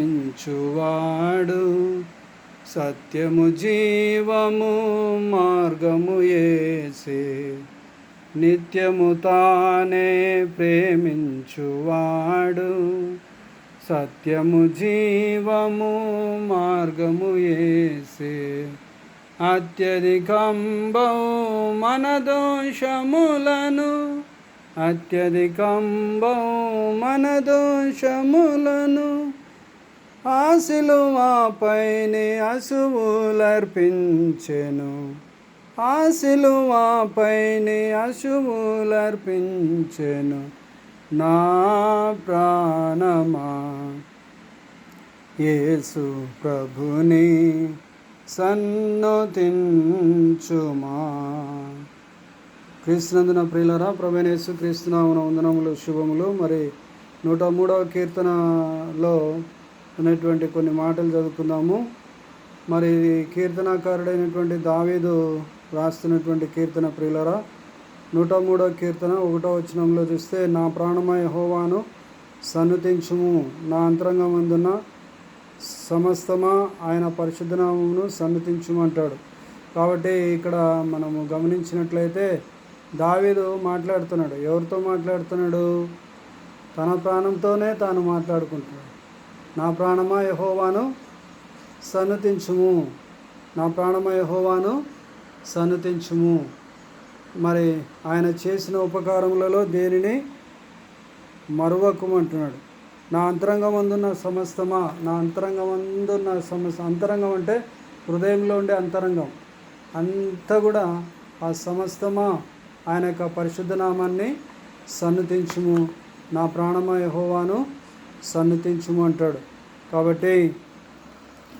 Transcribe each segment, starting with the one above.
చువాడు సత్యము జీవము మార్గము ఏసే. నిత్యము తానే ప్రేమించువాడు. సత్యము జీవము మార్గము ఏసే. అత్యధికంబౌ మన దోషములను. అత్యధికంబౌ మన దోషములను. ఆశిలువాపైని అశువులర్పించెను. ఆశిలువాపైని అశువులర్పించెను. నా ప్రాణమా? యేసు ప్రభుని సన్నతించుమా? క్రీస్తునందున ప్రియులరా ప్రభనేసు క్రీస్తునామన వందనములు శుభములు. మరి నూట మూడవ కీర్తనలో అనేటువంటి కొన్ని మాటలు చదువుకుందాము. మరి కీర్తనకారుడైనటువంటి కీర్తనాకారుడైనటువంటి దావీదు రాస్తున్నటువంటి కీర్తన ప్రియులరా నూట మూడో కీర్తన ఒకటో వచనంలో చూస్తే నా ప్రాణమయ హోవాను సన్నుతించుము నా అంతరంగమందున సమస్తమా ఆయన పరిశుద్ధనామమును సన్నతించుమంటాడు కాబట్టి ఇక్కడ మనము గమనించినట్లయితే దావీదు మాట్లాడుతున్నాడు. ఎవరితో మాట్లాడుతున్నాడు? తన ప్రాణంతోనే తాను మాట్లాడుకుంటున్నాడు. నా ప్రాణమా యహోవాను సన్నతించుము. నా ప్రాణమా యహోవాను సన్నతించుము. మరి ఆయన చేసిన ఉపకారములలో దేనిని మరువకుమంటున్నాడు? నా అంతరంగమందున్న సమస్తమా? నా అంతరంగమందున్న సమస్త అంతరంగం అంటే హృదయంలో ఉండే అంతరంగం. అంతా కూడా ఆ సమస్తమా? ఆయన యొక్క పరిశుద్ధ నామాన్ని సన్నతించుము. నా ప్రాణమ యహోవాను సన్నతించుము అంటాడు కాబట్టి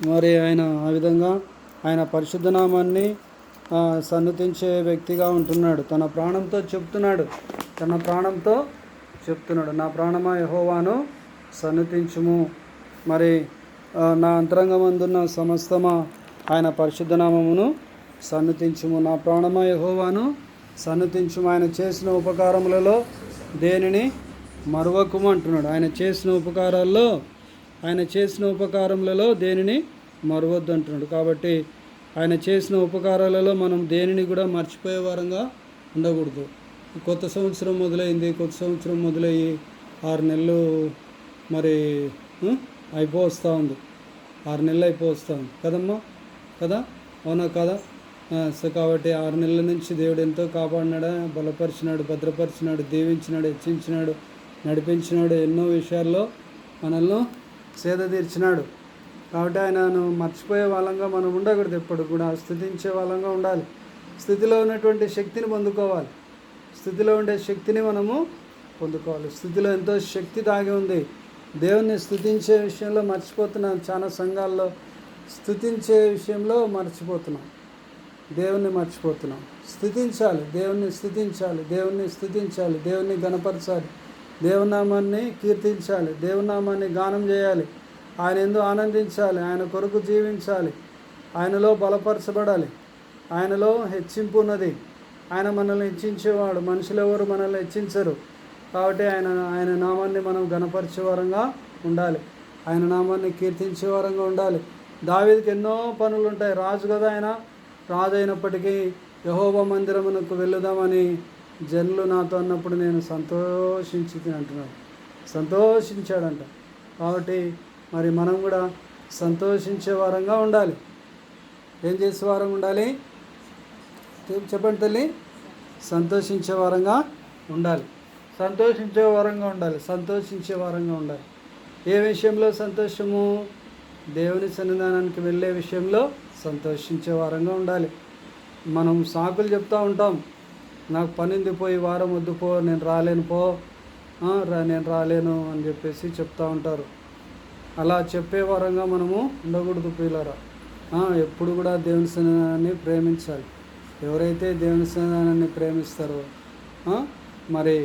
మరి ఆయన ఆ విధంగా ఆయన పరిశుద్ధ నామాన్ని సన్నతించే వ్యక్తిగా ఉంటున్నాడు. తన ప్రాణంతో చెప్తున్నాడు. తన ప్రాణంతో చెప్తున్నాడు. నా ప్రాణమా యహోవాను సన్నతించుము మరి నా అంతరంగమందున్న సమస్తమా ఆయన పరిశుద్ధ నామమును సన్నతించుము నా ప్రాణమా యహోవాను సన్నతించుము ఆయన చేసిన ఉపకారములలో దేనిని మరువకుము అంటున్నాడు ఆయన చేసిన ఉపకారాల్లో ఆయన చేసిన ఉపకారములలో దేనిని మరవద్దు అంటున్నాడు కాబట్టి ఆయన చేసిన ఉపకారాలలో మనం దేనిని కూడా మర్చిపోయే వారంగా ఉండకూడదు. కొత్త సంవత్సరం మొదలైంది. కొత్త సంవత్సరం మొదలయ్యి ఆరు నెలలు మరి అయిపోస్తూ ఉంది. ఆరు నెలలు అయిపోస్తూ ఉంది. కదమ్మా? కదా? అవునా కదా? సో కాబట్టి ఆరు నెలల నుంచి దేవుడు ఎంతో కాపాడినాడు? బలపరిచినాడు భద్రపరిచినాడు దీవించినాడు హెచ్చించినాడు. నడిపించినాడు ఎన్నో విషయాల్లో మనల్ని సేద తీర్చినాడు. కాబట్టి ఆయనను మర్చిపోయే వాళ్ళంగా మనం ఉండకూడదు. ఎప్పుడు కూడా స్థుతించే వాళ్ళంగా ఉండాలి. స్థితిలో ఉన్నటువంటి శక్తిని పొందుకోవాలి. స్థితిలో ఉండే శక్తిని మనము పొందుకోవాలి. స్థితిలో ఎంతో శక్తి దాగి ఉంది. దేవుణ్ణి స్థుతించే విషయంలో మర్చిపోతున్నాం చాలా సంఘాల్లో స్థుతించే విషయంలో మర్చిపోతున్నాం. దేవుణ్ణి మర్చిపోతున్నాం. స్థుతించాలి. దేవుణ్ణి స్థుతించాలి. దేవుణ్ణి స్థుతించాలి. దేవుణ్ణి గణపరచాలి. దేవునామాన్ని కీర్తించాలి. దేవునామాన్ని గానం చేయాలి. ఆయన ఎందు ఆనందించాలి. ఆయన కొరకు జీవించాలి. ఆయనలో బలపరచబడాలి. ఆయనలో హెచ్చింపు ఉన్నది. ఆయన మనల్ని హెచ్చించేవాడు. మనుషులు ఎవరు మనల్ని హెచ్చించరు. కాబట్టి ఆయన ఆయన నామాన్ని మనం గణపరిచేవారంగా ఉండాలి. ఆయన నామాన్ని కీర్తించే వారంగా ఉండాలి. దావీదికి ఎన్నో పనులు ఉంటాయి రాజు కదా ఆయన. రాజు అయినప్పటికీ యహోబ మందిరమునకు వెళుదామని జనులు నాతో అన్నప్పుడు నేను సంతోషించి అంటున్నాడు. సంతోషించాడంట. కాబట్టి మరి మనం కూడా సంతోషించే వారంగా ఉండాలి. ఏం చేసే వారంగా ఉండాలి? చెప్పండి తల్లి? సంతోషించే వారంగా ఉండాలి. సంతోషించే వారంగా ఉండాలి. సంతోషించే వారంగా ఉండాలి. ఏ విషయంలో సంతోషము? దేవుని సన్నిధానానికి వెళ్ళే విషయంలో సంతోషించే వారంగా ఉండాలి. మనం సాకులు చెప్తూ ఉంటాం. నాకు పనింది పోయి వారం వద్దు పో నేను రాలేను పో రా నేను రాలేను అని చెప్పేసి చెప్తూ ఉంటారు. అలా చెప్పే వారంగా మనము ఉండకూడదు పిల్లరా ఎప్పుడు కూడా దేవుని సన్నిధానాన్ని ప్రేమించాలి. ఎవరైతే దేవుని సన్నిధానాన్ని ప్రేమిస్తారో మరి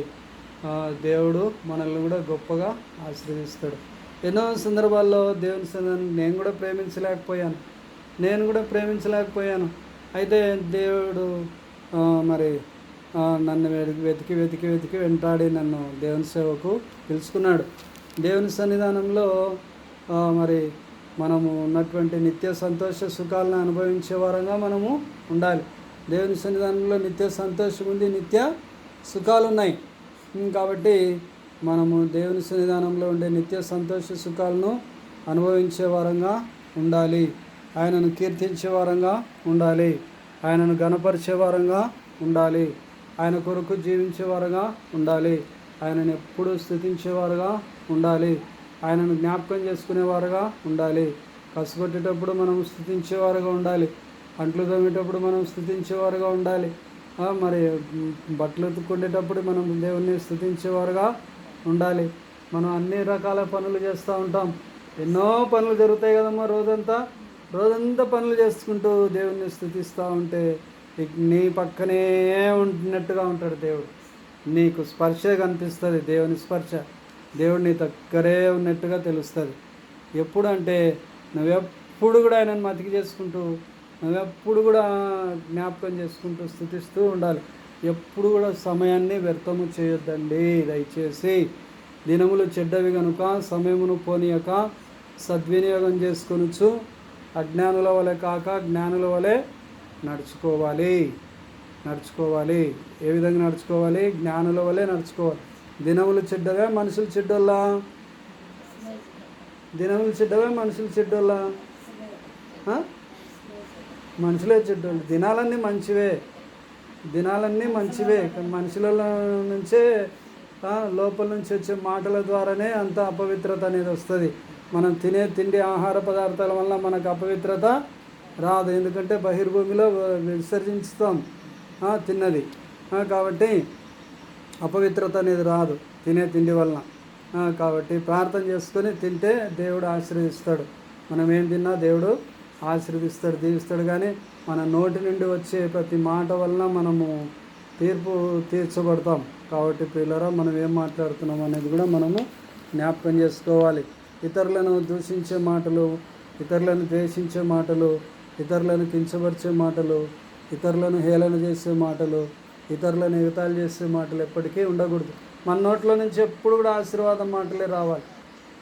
దేవుడు మనల్ని కూడా గొప్పగా ఆశీర్వదిస్తాడు. ఎన్నో సందర్భాల్లో దేవుని సన్నిధానం నేను కూడా ప్రేమించలేకపోయాను. నేను కూడా ప్రేమించలేకపోయాను. అయితే దేవుడు మరి నన్ను వెతికి వెతికి వెతికి వెతికి వెంటాడి నన్ను దేవుని సేవకు పిలుచుకున్నాడు. దేవుని సన్నిధానంలో మరి మనము ఉన్నటువంటి నిత్య సంతోష సుఖాలను అనుభవించే వారంగా మనము ఉండాలి. దేవుని సన్నిధానంలో నిత్య సంతోషం ఉంది నిత్య సుఖాలు ఉన్నాయి కాబట్టి మనము దేవుని సన్నిధానంలో ఉండే నిత్య సంతోష సుఖాలను అనుభవించే వారంగా ఉండాలి. ఆయనను కీర్తించే వారంగా ఉండాలి. ఆయనను గణపరిచే వారంగా ఉండాలి. ఆయన కొరకు జీవించే వారుగా ఉండాలి. ఆయనను ఎప్పుడూ స్థుతించేవారుగా ఉండాలి. ఆయనను జ్ఞాపకం చేసుకునేవారుగా ఉండాలి. కసుపెట్టేటప్పుడు మనం స్థుతించేవారుగా ఉండాలి. అంట్లు తోమేటప్పుడు మనం స్థుతించేవారుగా ఉండాలి. మరి బట్టలు ఉతుక్కుండేటప్పుడు మనం దేవుణ్ణి స్థుతించేవారుగా ఉండాలి. మనం అన్ని రకాల పనులు చేస్తూ ఉంటాం. ఎన్నో పనులు జరుగుతాయి కదమ్మా రోజంతా. రోజంతా పనులు చేసుకుంటూ దేవుణ్ణి స్థుతిస్తూ ఉంటే నీ పక్కనే ఉంటున్నట్టుగా ఉంటాడు దేవుడు. నీకు స్పర్శ కనిపిస్తుంది దేవుని స్పర్శ. దేవుడు నీ దగ్గరే ఉన్నట్టుగా తెలుస్తుంది. ఎప్పుడంటే నువ్వెప్పుడు కూడా ఆయనను మతికి చేసుకుంటూ నువ్వెప్పుడు కూడా జ్ఞాపకం చేసుకుంటూ స్థుతిస్తూ ఉండాలి. ఎప్పుడు కూడా సమయాన్ని వ్యర్థము చేయొద్దండి. దయచేసి దినములు చెడ్డవి కనుక సమయమును పోనీయక సద్వినియోగం చేసుకొనుచు అజ్ఞానుల వలె కాక జ్ఞానుల వలె నడుచుకోవాలి. నడుచుకోవాలి. ఏ విధంగా నడుచుకోవాలి? జ్ఞానుల వలె నడుచుకోవాలి. దినములు చెడ్డగా మనుషులు చెడ్డోళ్ళా? దినములు చెడ్డవే మనుషులు చెడ్డోళ్ళా? మనుషులే చెడ్డోళ్ళు. దినాలన్నీ మంచివే. దినాలన్నీ మంచివే. మనుషుల నుంచే లోపల నుంచి వచ్చే మాటల ద్వారానే అంత అపవిత్రత అనేది వస్తుంది. మనం తినే తిండి ఆహార పదార్థాల వల్ల మనకు అపవిత్రత రాదు. ఎందుకంటే బహిర్భూమిలో విసర్జించుతాం. తిన్నది. కాబట్టి అపవిత్రత అనేది రాదు. తినే తిండి వలన. కాబట్టి ప్రార్థన చేసుకొని తింటే దేవుడు ఆశీర్వదిస్తాడు. మనం ఏం తిన్నా దేవుడు ఆశీర్వదిస్తాడు దీవిస్తాడు. కానీ మన నోటి నుండి వచ్చే ప్రతి మాట వలన మనము తీర్పు తీర్చబడతాం. కాబట్టి పిల్లరా మనం ఏం మాట్లాడుతున్నాం అనేది కూడా మనము జ్ఞాపకం చేసుకోవాలి. ఇతరులను దూషించే మాటలు ఇతరులను ద్వేషించే మాటలు ఇతరులను కించపరిచే మాటలు ఇతరులను హేళన చేసే మాటలు ఇతరులను ఎగతాళి చేసే మాటలు ఎప్పటికీ ఉండకూడదు. మన నోట్లో నుంచి ఎప్పుడు కూడా ఆశీర్వాదం మాటలే రావాలి.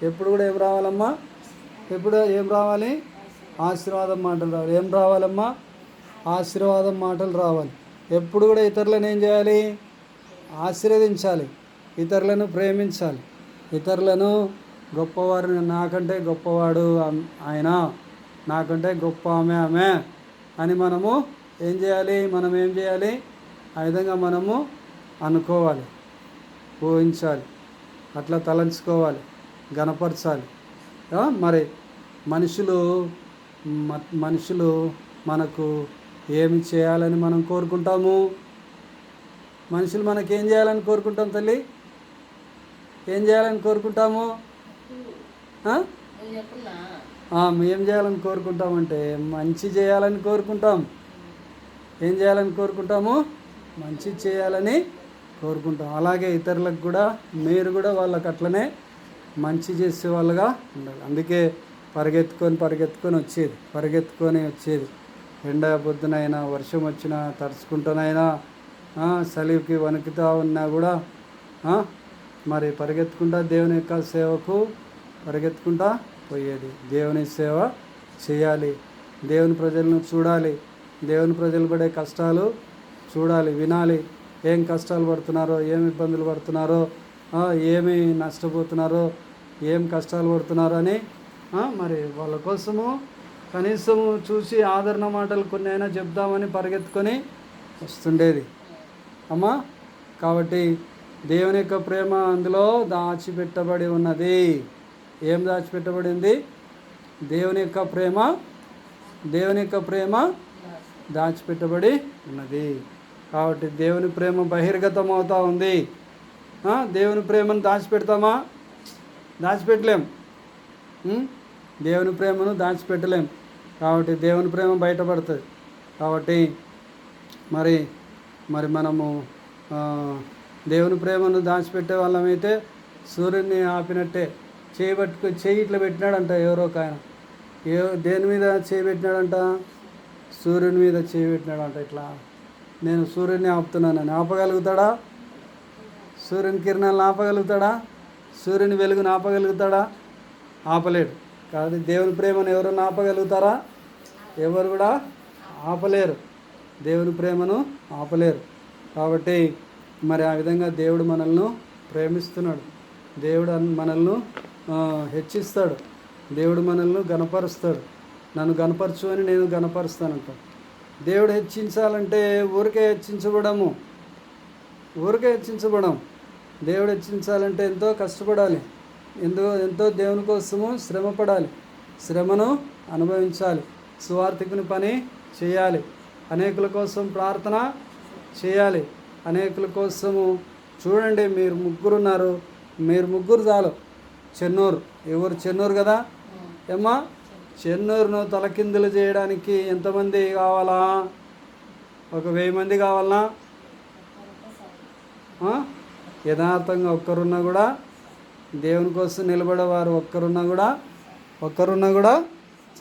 ఎప్పుడు కూడా ఏం రావాలమ్మా? ఎప్పుడు ఏం రావాలి? ఆశీర్వాదం మాటలు రావాలి. ఏం రావాలమ్మా? ఆశీర్వాదం మాటలు రావాలి. ఎప్పుడు కూడా ఇతరులను ఏం చేయాలి? ఆశీర్వదించాలి. ఇతరులను ప్రేమించాలి. ఇతరులను గొప్పవారిని నాకంటే గొప్పవాడు ఆయన. నాకంటే గొప్ప ఆమె ఆమె. అని మనము ఏం చేయాలి? మనం ఏం చేయాలి? ఆ విధంగా మనము అనుకోవాలి. ఊహించాలి. అట్లా తలంచుకోవాలి. గణపరచాలి. మరి మనుషులు మ- మనుషులు మనకు ఏమి చేయాలని మనం కోరుకుంటాము? మనుషులు మనకి ఏం చేయాలని కోరుకుంటాం తల్లి? ఏం చేయాలని కోరుకుంటాము? ఏం చేయాలని కోరుకుంటామంటే మంచి చేయాలని కోరుకుంటాం. ఏం చేయాలని కోరుకుంటాము? మంచి చేయాలని కోరుకుంటాం. అలాగే ఇతరులకు కూడా మీరు కూడా వాళ్ళకి అట్లనే మంచి చేసే వాళ్ళుగా ఉండాలి. అందుకే పరిగెత్తుకొని పరిగెత్తుకొని వచ్చేది. పరిగెత్తుకొని వచ్చేది. ఎండ పొద్దునైనా వర్షం వచ్చినా తడుచుకుంటానైనా చలికి వణుకుతా ఉన్నా కూడా మరి పరిగెత్తుకుంటా దేవుని యొక్క సేవకు పరిగెత్తుకుంటా పోయేది. దేవుని సేవ చేయాలి. దేవుని ప్రజలను చూడాలి. దేవుని ప్రజలు పడే కష్టాలు చూడాలి వినాలి. ఏం కష్టాలు పడుతున్నారో ఏం ఇబ్బందులు పడుతున్నారో ఏమి నష్టపోతున్నారో ఏం కష్టాలు పడుతున్నారో అని మరి వాళ్ళ కోసము కనీసము చూసి ఆదరణ మాటలు కొన్ని అయినా చెప్దామని పరిగెత్తుకొని వస్తుండేది. అమ్మా కాబట్టి దేవుని యొక్క ప్రేమ అందులో దాచిపెట్టబడి ఉన్నది. ఏం దాచిపెట్టబడింది? దేవుని యొక్క ప్రేమ దేవుని యొక్క ప్రేమ దాచిపెట్టబడి ఉన్నది. కాబట్టి దేవుని ప్రేమ బహిర్గతం అవుతూ ఉంది దేవుని ప్రేమను దాచిపెడతామా? దాచిపెట్టలేం. దేవుని ప్రేమను దాచిపెట్టలేం. కాబట్టి దేవుని ప్రేమ బయటపడుతుంది. కాబట్టి మరి మరి మనము దేవుని ప్రేమను దాచిపెట్టే వాళ్ళమైతే సూర్యుడిని ఆపినట్టే. చేయి పట్టుకు చేయి ఇట్లా పెట్టినాడంట ఎవరో ఒక ఆయన. ఏ దేని మీద చేయి పెట్టినాడంట? సూర్యుని మీద చేయి పెట్టినాడంట ఇట్లా. నేను సూర్యుడిని ఆపుతున్నానని ఆపగలుగుతాడా? సూర్యుని కిరణాలను ఆపగలుగుతాడా? సూర్యుని వెలుగును ఆపగలుగుతాడా? ఆపలేడు. కాబట్టి దేవుని ప్రేమను ఎవరు ఆపగలుగుతారా? ఎవరు కూడా ఆపలేరు. దేవుని ప్రేమను ఆపలేరు. కాబట్టి మరి ఆ విధంగా దేవుడు మనల్ని ప్రేమిస్తున్నాడు. దేవుడు మనల్ని హెచ్చిస్తాడు. దేవుడు మనల్ని గనపరుస్తాడు నన్ను గనపరచు అని నేను గనపరుస్తానంట దేవుడు హెచ్చించాలంటే ఊరికే హెచ్చించబడము. ఊరికే హెచ్చించబడం దేవుడు హెచ్చించాలంటే ఎంతో కష్టపడాలి. ఎంతో ఎంతో దేవుని కోసము శ్రమ పడాలి శ్రమను అనుభవించాలి. సువార్థికుని పని చేయాలి. అనేకుల కోసం ప్రార్థన చేయాలి. అనేకుల కోసము చూడండి మీరు ముగ్గురు ఉన్నారు మీరు ముగ్గురు చాలు. చెన్నూరు. ఎవరు చెన్నూరు కదా? ఏమ్మా? చెన్నూరును తలకిందులు చేయడానికి ఎంతమంది కావాలా? ఒక వెయ్యి మంది కావాలనా? యథార్థంగా ఒక్కరున్నా కూడా దేవుని కోసం నిలబడేవారు ఒక్కరున్నా కూడా ఒక్కరున్నా కూడా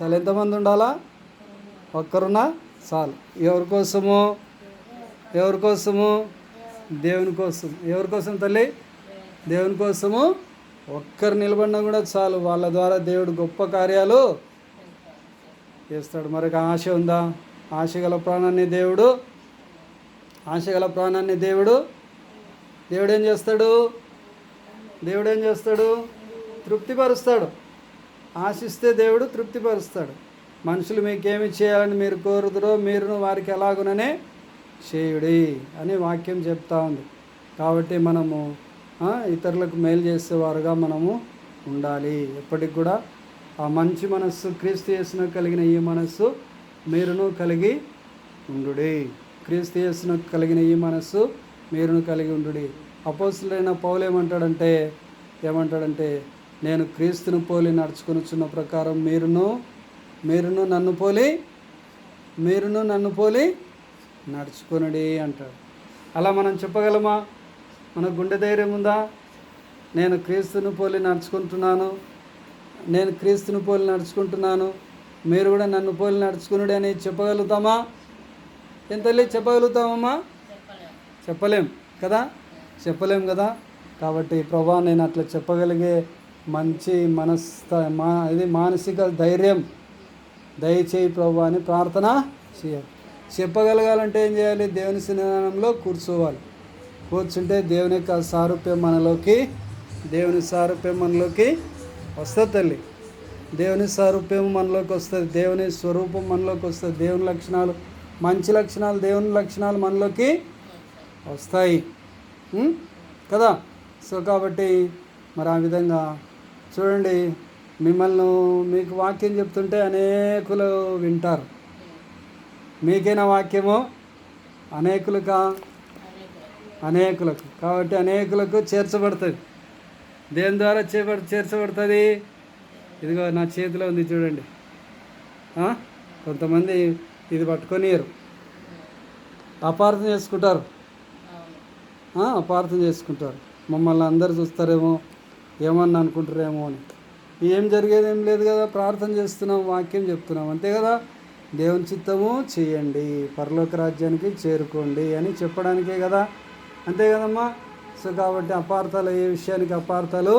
చాలా. ఎంతమంది ఉండాలా? ఒక్కరున్నా చాలు. ఎవరి కోసము? ఎవరి కోసము? దేవుని కోసం. ఎవరి కోసం తల్లి? దేవుని కోసము? ఒక్కరు నిలబడినా కూడా చాలు. వాళ్ళ ద్వారా దేవుడు గొప్ప కార్యాలు చేస్తాడు. మరొక ఆశ ఉందా? ఆశ గల ప్రాణాన్ని దేవుడు ఆశ గల ప్రాణాన్ని దేవుడు దేవుడు ఏం చేస్తాడు? దేవుడు ఏం చేస్తాడు? తృప్తిపరుస్తాడు. ఆశిస్తే దేవుడు తృప్తిపరుస్తాడు. మనుషులు మీకేమి చేయాలని మీరు కోరుతురో మీరును వారికి ఎలాగుననే చేయుడి అని వాక్యం చెప్తా ఉంది. కాబట్టి మనము ఇతరులకు మేలు చేసేవారుగా మనము ఉండాలి. ఎప్పటికి కూడా ఆ మంచి మనస్సు క్రీస్తు యేసును కలిగిన ఈ మనస్సు మీరును కలిగి ఉండు క్రీస్తు యేసును కలిగిన ఈ మనస్సు మీరును కలిగి ఉండుడి. అపోసులైన పౌలు ఏమంటాడంటే ఏమంటాడంటే నేను క్రీస్తును పోలి నడుచుకొనుచున్న ప్రకారం మీరును మీరును నన్ను పోలి మీరును నన్ను పోలి నడుచుకునడి అంటాడు. అలా మనం చెప్పగలమా? మన గుండె ధైర్యం ఉందా? నేను క్రీస్తుని పోలి నడుచుకుంటున్నాను. నేను క్రీస్తుని పోలి నడుచుకుంటున్నాను. మీరు కూడా నన్ను పోలి నడుచుకునుడి అని చెప్పగలుగుతామా? ఎంత చెప్పగలుగుతామమ్మా చెప్పలేం కదా? చెప్పలేం కదా? కాబట్టి ప్రభా నేను అట్లా చెప్పగలిగే మంచి మనస్త మా ఇది మానసిక ధైర్యం. దయచేయి ప్రభా అని ప్రార్థన చేయాలి. చెప్పగలగాలంటే ఏం చేయాలి? దేవుని సన్నిధానంలో కూర్చోవాలి. కూర్చుంటే దేవుని యొక్క సారూప్యం మనలోకి దేవుని సారూప్యం మనలోకి వస్తుంది తల్లి. దేవుని సారూప్యం మనలోకి వస్తుంది దేవుని స్వరూపం మనలోకి వస్తుంది దేవుని లక్షణాలు మంచి లక్షణాలు దేవుని లక్షణాలు మనలోకి వస్తాయి. కదా? సో కాబట్టి మరి ఆ విధంగా చూడండి మిమ్మల్ని మీకు వాక్యం చెప్తుంటే అనేకులు వింటారు. మీకైనా వాక్యము? అనేకులుగా అనేకులకు. కాబట్టి అనేకులకు చేర్చబడుతుంది. దేని ద్వారా చేప చేర్చబడుతుంది? ఇదిగో నా చేతిలో ఉంది చూడండి. కొంతమంది ఇది పట్టుకొనియరు అపార్థం చేసుకుంటారు. అపార్థం చేసుకుంటారు. మమ్మల్ని అందరు చూస్తారేమో ఏమన్నా అనుకుంటారేమో అని. ఏం జరిగేది ఏం లేదు కదా ప్రార్థన చేస్తున్నాం వాక్యం చెప్తున్నాం. అంతే కదా? దేవుని చిత్తము చేయండి పరలోక రాజ్యానికి చేరుకోండి అని చెప్పడానికే కదా అంతే కదమ్మా? సో కాబట్టి అపార్థాలు ఏ విషయానికి అపార్థాలు?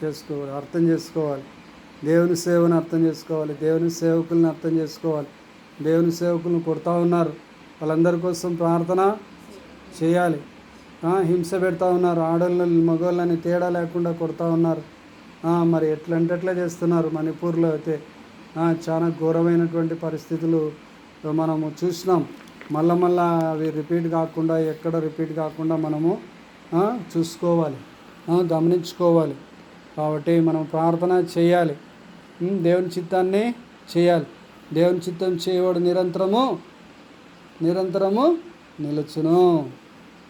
చేసుకోవాలి అర్థం చేసుకోవాలి. దేవుని సేవను అర్థం చేసుకోవాలి దేవుని సేవకుల్ని అర్థం చేసుకోవాలి. దేవుని సేవకులను కొడతా ఉన్నారు. వాళ్ళందరి కోసం ప్రార్థన చేయాలి. హింస పెడతా ఉన్నారు. ఆడోళ్ళని మగవాళ్ళని తేడా లేకుండా కొడతా ఉన్నారు. మరి ఎట్లంటే ఎట్లా చేస్తున్నారు? మణిపూర్లో అయితే చాలా ఘోరమైనటువంటి పరిస్థితులు మనము చూసినాం. మళ్ళా మళ్ళా అవి రిపీట్ కాకుండా ఎక్కడ రిపీట్ కాకుండా మనము చూసుకోవాలి. గమనించుకోవాలి. కాబట్టి మనం ప్రార్థన చేయాలి. దేవుని చిత్తాన్ని చేయాలి. దేవుని చిత్తం చేయవాడు నిరంతరము నిరంతరము నిలుచును.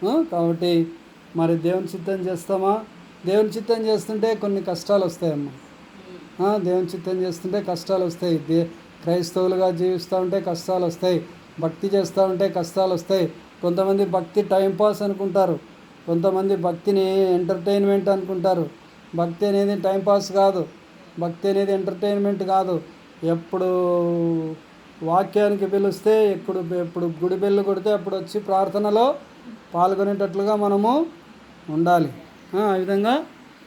కాబట్టి మరి దేవుని చిత్తం చేస్తామా? దేవుని చిత్తం చేస్తుంటే కొన్ని కష్టాలు వస్తాయమ్మా. దేవుని చిత్తం చేస్తుంటే కష్టాలు వస్తాయి. దే క్రైస్తవులుగా జీవిస్తూ ఉంటే కష్టాలు వస్తాయి. భక్తి చేస్తూ ఉంటే కష్టాలు వస్తాయి. కొంతమంది భక్తి టైంపాస్ అనుకుంటారు. కొంతమంది భక్తిని ఎంటర్టైన్మెంట్ అనుకుంటారు. భక్తి అనేది టైంపాస్ కాదు. భక్తి అనేది ఎంటర్టైన్మెంట్ కాదు. ఎప్పుడు వాక్యానికి పిలిస్తే ఎప్పుడు ఎప్పుడు గుడి బెల్లు కొడితే అప్పుడు వచ్చి ప్రార్థనలో పాల్గొనేటట్లుగా మనము ఉండాలి. ఆ విధంగా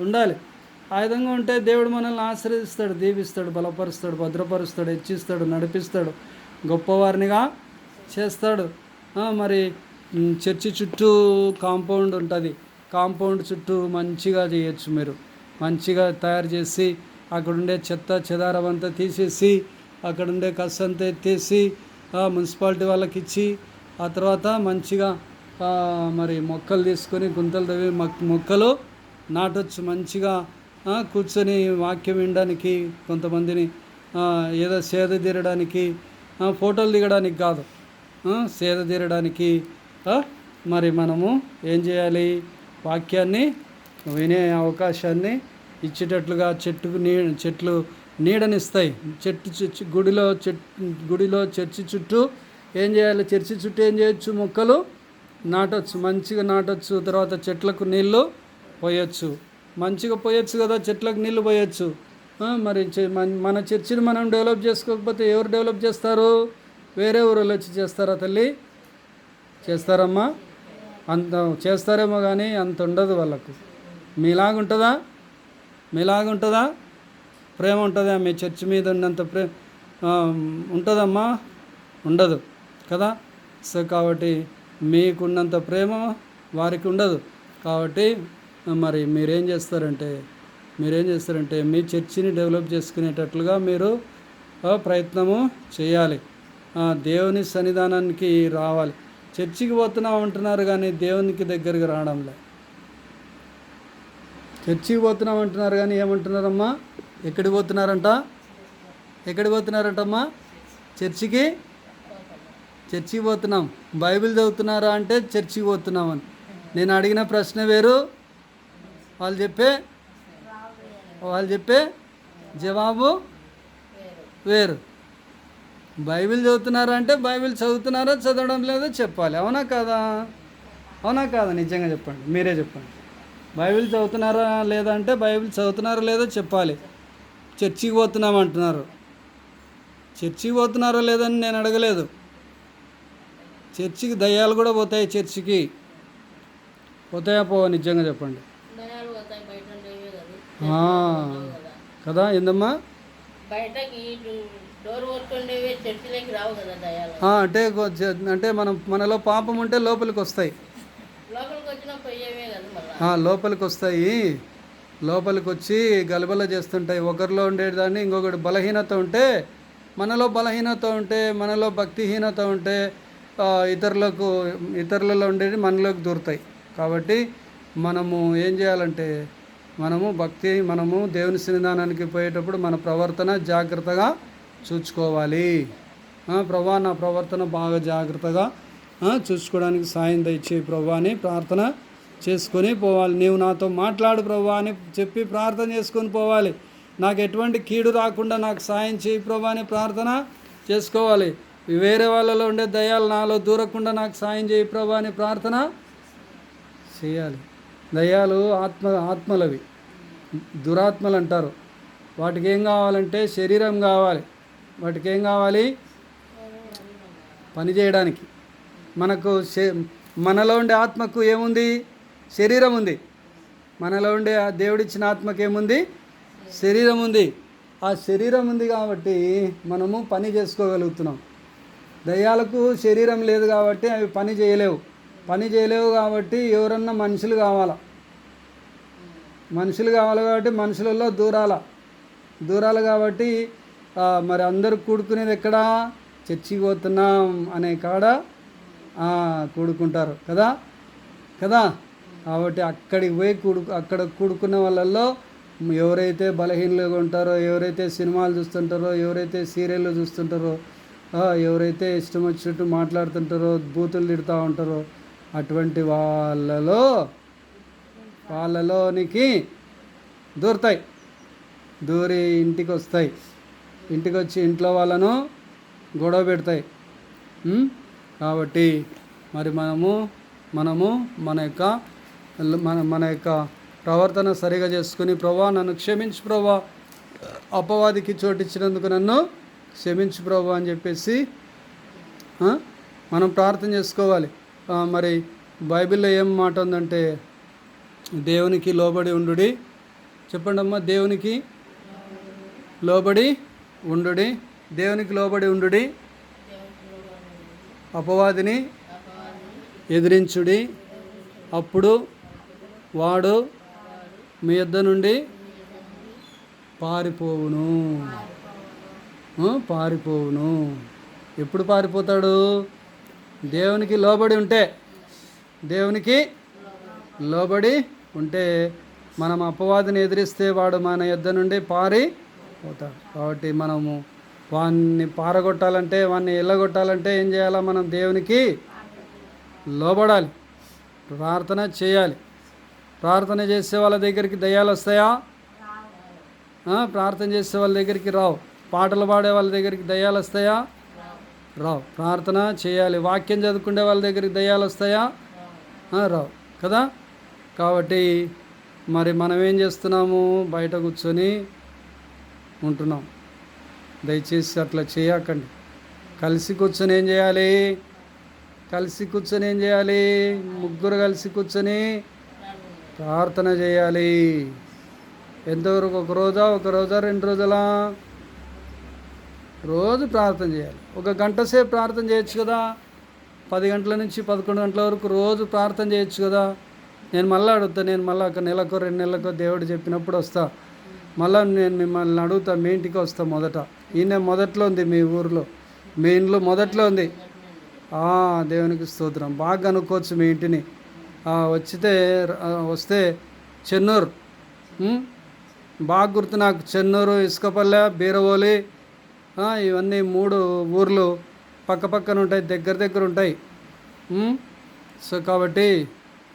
ఉండాలి. ఆ విధంగా ఉంటే దేవుడు మనల్ని ఆశ్రయిస్తాడు దీవిస్తాడు బలపరుస్తాడు భద్రపరుస్తాడు హెచ్చిస్తాడు నడిపిస్తాడు. గొప్పవారినిగా చేస్తాడు. మరి చర్చి చుట్టూ కాంపౌండ్ ఉంటుంది. కాంపౌండ్ చుట్టూ మంచిగా చేయొచ్చు మీరు. మంచిగా తయారు చేసి అక్కడ ఉండే చెత్త చెదారం అంతా తీసేసి అక్కడ ఉండే కస్ అంతా ఎత్తేసి మున్సిపాలిటీ వాళ్ళకి ఇచ్చి ఆ తర్వాత మంచిగా మరి మొక్కలు తీసుకొని గుంతలు తవ్వి మొక్కలు నాటొచ్చు. మంచిగా కూర్చొని వాక్యం వినడానికి కొంతమందిని ఏదో సేద తీరడానికి ఫోటోలు దిగడానికి కాదు. సేద తీరడానికి మరి మనము ఏం చేయాలి? వాక్యాన్ని వినే అవకాశాన్ని ఇచ్చేటట్లుగా చెట్టుకు నీ చెట్లు నీడనిస్తాయి. చెట్టు చర్చి గుడిలో చెట్టు గుడిలో చర్చి చుట్టూ ఏం చేయాలి? చర్చి చుట్టూ ఏం చేయొచ్చు? మొక్కలు నాటొచ్చు. మంచిగా నాటొచ్చు. తర్వాత చెట్లకు నీళ్ళు పోయొచ్చు. మంచిగా పోయొచ్చు కదా? చెట్లకు నీళ్ళు పోయొచ్చు. మరి చె- మన- మన చర్చిని మనం డెవలప్ చేసుకోకపోతే ఎవరు డెవలప్ చేస్తారు? వేరే ఊరిలో వచ్చి చేస్తారా తల్లి? చేస్తారమ్మా. అంత చేస్తారేమో కానీ అంత ఉండదు వాళ్ళకు. మీలాగుంటుందా మీలాగుంటుందా ప్రేమ ఉంటుందా? మీ చర్చి మీద ఉన్నంత ప్రేమ ఉంటుందమ్మా? ఉండదు కదా? సో కాబట్టి మీకున్నంత ప్రేమ వారికి ఉండదు. కాబట్టి మరి మీరేం చేస్తారంటే మీరేం చేస్తారంటే మీ చర్చిని డెవలప్ చేసుకునేటట్లుగా మీరు ప్రయత్నము చేయాలి. దేవుని సన్నిధానానికి రావాలి. చర్చికి పోతున్నాం అంటున్నారు కానీ దేవునికి దగ్గరికి రావడంలే. చర్చికి పోతున్నాం అంటున్నారు కానీ ఏమంటున్నారమ్మా? ఎక్కడికి పోతున్నారంట? ఎక్కడికి పోతున్నారంటమ్మా? చర్చికి? చర్చికి పోతున్నాం. బైబిల్ చదువుతున్నారా అంటే చర్చికి పోతున్నామని. నేను అడిగిన ప్రశ్న వేరు? వాళ్ళు చెప్పే? వాళ్ళు చెప్పే జవాబు వేరు. బైబిల్ చదువుతున్నారా అంటే బైబిల్ చదువుతున్నారా చదవడం లేదో చెప్పాలి. అవునా కాదా? అవునా కాదా? నిజంగా చెప్పండి. మీరే చెప్పండి. బైబిల్ చదువుతున్నారా లేదా అంటే బైబిల్ చదువుతున్నారా లేదో చెప్పాలి. చర్చికి పోతున్నాం అంటున్నారు. చర్చికి పోతున్నారో లేదని నేను అడగలేదు. చర్చికి దయ్యాలు కూడా పోతాయి చర్చికి. పోతాయా పోవా? నిజంగా చెప్పండి. కదా? ఏందమ్మా? బయటకి అంటే అంటే మనం మనలో పాపం ఉంటే లోపలికి వస్తాయి. లోపలికి వస్తాయి. లోపలికి వచ్చి గలబల చేస్తుంటాయి. ఒకరిలో ఉండేదాన్ని ఇంకొకటి బలహీనత ఉంటే మనలో బలహీనత ఉంటే మనలో భక్తిహీనత ఉంటే ఇతరులకు ఇతరులలో ఉండేది మనలోకి దూరుతాయి. కాబట్టి మనము ఏం చేయాలంటే మనము భక్తి మనము దేవుని సన్నిధానానికి పోయేటప్పుడు మన ప్రవర్తన జాగ్రత్తగా చూసుకోవాలి ప్రభా నా ప్రవర్తన బాగా జాగ్రత్తగా చూసుకోవడానికి సాయం దయచే ప్రభా అని ప్రార్థన చేసుకొని పోవాలి. నీవు నాతో మాట్లాడు ప్రభా అని చెప్పి ప్రార్థన చేసుకొని పోవాలి. నాకు ఎటువంటి కీడు రాకుండా నాకు సాయం చేయి ప్రభా అని ప్రార్థన చేసుకోవాలి. వేరే వాళ్ళలో ఉండే దయాలు నాలో దూరకుండా నాకు సాయం చేయి ప్రభా అని ప్రార్థన చేయాలి. దయాలు ఆత్మ ఆత్మలవి. దురాత్మలు అంటారు. వాటికి ఏం కావాలంటే శరీరం కావాలి. వాటికి ఏం కావాలి? పని చేయడానికి. మనకు మనలో ఉండే ఆత్మకు ఏముంది? శరీరం ఉంది. మనలో ఉండే ఆ దేవుడిచ్చిన ఆత్మకు ఏముంది? శరీరం ఉంది. ఆ శరీరం ఉంది కాబట్టి మనము పని చేసుకోగలుగుతున్నాం. దయ్యాలకు శరీరం లేదు కాబట్టి అవి పని చేయలేవు. పని చేయలేవు కాబట్టి ఎవరన్నా మనుషులు కావాలా. మనుషులు కావాలి కాబట్టి మనుషులలో దూరాల. దూరాలు కాబట్టి మరి అందరూ కూడుకునేది ఎక్కడ? చర్చికి పోతున్నాం అనే కాడ కూడుకుంటారు. కదా? కదా? కాబట్టి అక్కడికి పోయి కూడు అక్కడ కూడుకున్న వాళ్ళల్లో ఎవరైతే బలహీనలుగా ఉంటారో ఎవరైతే సినిమాలు చూస్తుంటారో ఎవరైతే సీరియళ్ళు చూస్తుంటారో ఎవరైతే ఇష్టం వచ్చినట్టు మాట్లాడుతుంటారో బూతులు తిడుతూ ఉంటారో అటువంటి వాళ్ళలో వాళ్ళలోనికి దూరుతాయి. దూరి ఇంటికి వస్తాయి ఇంటికి వచ్చి ఇంట్లో వాళ్ళను గొడవ పెడతాయి. కాబట్టి మరి మనము మనము మన యొక్క మన మన యొక్క ప్రవర్తన సరిగా చేసుకుని ప్రభా నన్ను క్షమించు ప్రభా. అపవాదికి చోటిచ్చినందుకు నన్ను క్షమించు ప్రభా అని చెప్పేసి మనం ప్రార్థన చేసుకోవాలి. మరి బైబిల్లో ఏం మాట ఉందంటే దేవునికి లోబడి ఉండుడి. చెప్పండి అమ్మా దేవునికి లోబడి ఉండుడి దేవునికి లోబడి ఉండుడి అపవాదిని ఎదిరించుడి. అప్పుడు వాడు మీ యొద్ద నుండి పారిపోవును. పారిపోవును. ఎప్పుడు పారిపోతాడు? దేవునికి లోబడి ఉంటే. దేవునికి లోబడి ఉంటే. మనం అపవాదిని ఎదిరిస్తే వాడు మన యొద్ద నుండి పారి పోతాడు కాబట్టి మనము వాన్ని పారగొట్టాలంటే వాన్ని ఎల్లగొట్టాలంటే ఏం చేయాలా మనం? దేవునికి లోబడాలి. ప్రార్థన చేయాలి. ప్రార్థన చేసే వాళ్ళ దగ్గరికి దయ్యాలు వస్తాయా? ప్రార్థన చేసే వాళ్ళ దగ్గరికి రావు. పాటలు పాడే వాళ్ళ దగ్గరికి దయ్యాలు వస్తాయా? రావు. ప్రార్థన చేయాలి. వాక్యం చదువుకునే వాళ్ళ దగ్గరికి దయ్యాలు వస్తాయా? రావు. కదా? కాబట్టి మరి మనం ఏం చేస్తున్నాము? బయట కూర్చొని ఉంటున్నాం దయచేసి అట్లా చేయకండి. కలిసి కూర్చొని ఏం చేయాలి? కలిసి కూర్చొని ఏం చేయాలి? ముగ్గురు కలిసి కూర్చొని ప్రార్థన చేయాలి. ఎంతవరకు? ఒక రోజా? ఒక రోజా? రెండు రోజులా? రోజు ప్రార్థన చేయాలి. ఒక గంట సేపు ప్రార్థన చేయొచ్చు కదా? పది గంటల నుంచి పదకొండు గంటల వరకు రోజు ప్రార్థన చేయొచ్చు కదా? నేను మళ్ళీ అడుగుతా నేను మళ్ళీ ఒక నెలకో రెండు నెలలకో దేవుడు చెప్పినప్పుడు వస్తా. మళ్ళీ నేను మిమ్మల్ని అడుగుతా మీ ఇంటికి వస్తా మొదట. ఈయన మొదట్లో ఉంది మీ ఊర్లో. మీ ఇంట్లో మొదట్లో ఉంది. దేవునికి స్తోత్రం. బాగా కనుక్కోవచ్చు మీ ఇంటిని. వచ్చితే వస్తే చెన్నూరు. బాగా గుర్తు నాకు. చెన్నూరు ఇసుకపల్లె బీరవోలి. ఇవన్నీ మూడు ఊర్లు పక్క పక్కన ఉంటాయి దగ్గర దగ్గర ఉంటాయి. సో కాబట్టి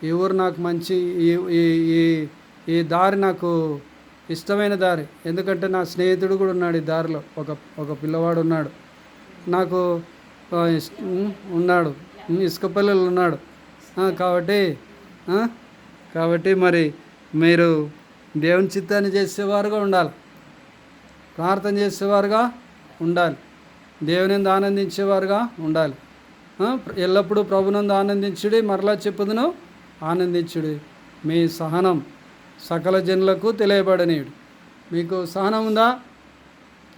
ఈ ఊరు నాకు మంచి ఈ ఈ ఈ ఈ దారి నాకు ఇష్టమైన దారి. ఎందుకంటే నా స్నేహితుడు కూడా ఉన్నాడు ఈ దారిలో. ఒక ఒక పిల్లవాడు ఉన్నాడు. నాకు ఇస్- ఉన్నాడు. ఇసుక ఇసుకపల్లెలు ఉన్నాడు. కాబట్టి కాబట్టి మరి మీరు దేవుని చిత్తాన్ని చేసేవారుగా ఉండాలి. ప్రార్థన చేసేవారుగా ఉండాలి. దేవునిందు ఆనందించేవారుగా ఉండాలి. ఎల్లప్పుడూ ప్రభునందు ఆనందించుడి మరలా చెప్పుదును ఆనందించుడి. మీ సహనం. సకల జనులకు తెలియబడనీయుడు. మీకు సహనం ఉందా?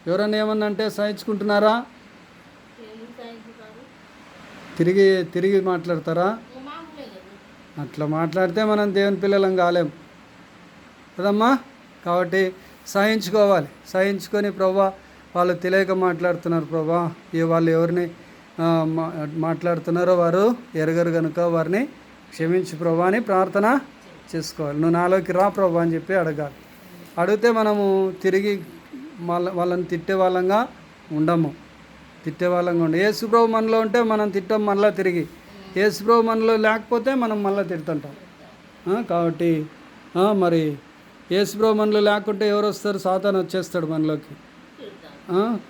ఎవరన్నా ఏమన్నా అంటే సహించుకుంటున్నారా? తిరిగి తిరిగి మాట్లాడతారా? అట్లా మాట్లాడితే మనం దేవుని పిల్లలం కాలేం. కదమ్మా? కాబట్టి సహించుకోవాలి. సహించుకొని ప్రభా వాళ్ళు తెలియక మాట్లాడుతున్నారు ప్రభా ఏ వాళ్ళు ఎవరిని మాట్లాడుతున్నారో వారు ఎరగరు కనుక వారిని క్షమించు ప్రభా అని ప్రార్థన చేసుకోవాలి. నువ్వు నాలోకి రా ప్రభు అని చెప్పి అడగాలి. అడిగితే మనము తిరిగి వాళ్ళ వాళ్ళని తిట్టే వాళ్ళంగా ఉండము. తిట్టే వాళ్ళంగా ఉండే యేసుప్రభు మనలో ఉంటే మనం తిట్టాం మళ్ళీ తిరిగి. యేసుప్రభు మనలో లేకపోతే మనం మళ్ళీ తిడుతుంటాం. కాబట్టి మరి యేసుప్రభు మనలో లేకుంటే ఎవరు వస్తారు? సాతాన్ వచ్చేస్తాడు మనలోకి.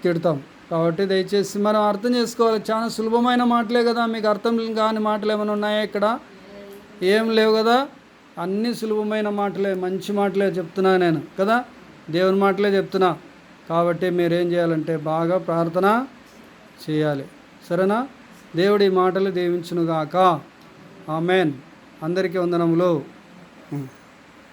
తిడతాం. కాబట్టి దయచేసి మనం అర్థం చేసుకోవాలి. చాలా సులభమైన మాటలే కదా. మీకు అర్థం కాని మాటలు ఏమైనా ఉన్నాయా ఇక్కడ? ఏం లేవు కదా? అన్ని సులభమైన మాటలే మంచి మాటలే చెప్తున్నా నేను కదా? దేవుని మాటలే చెప్తున్నా. కాబట్టి మీరేం చేయాలంటే బాగా ప్రార్థన చేయాలి. సరేనా? దేవుడి మాటలు దీవించునుగాక. ఆమెన్. అందరికీ వందనములు.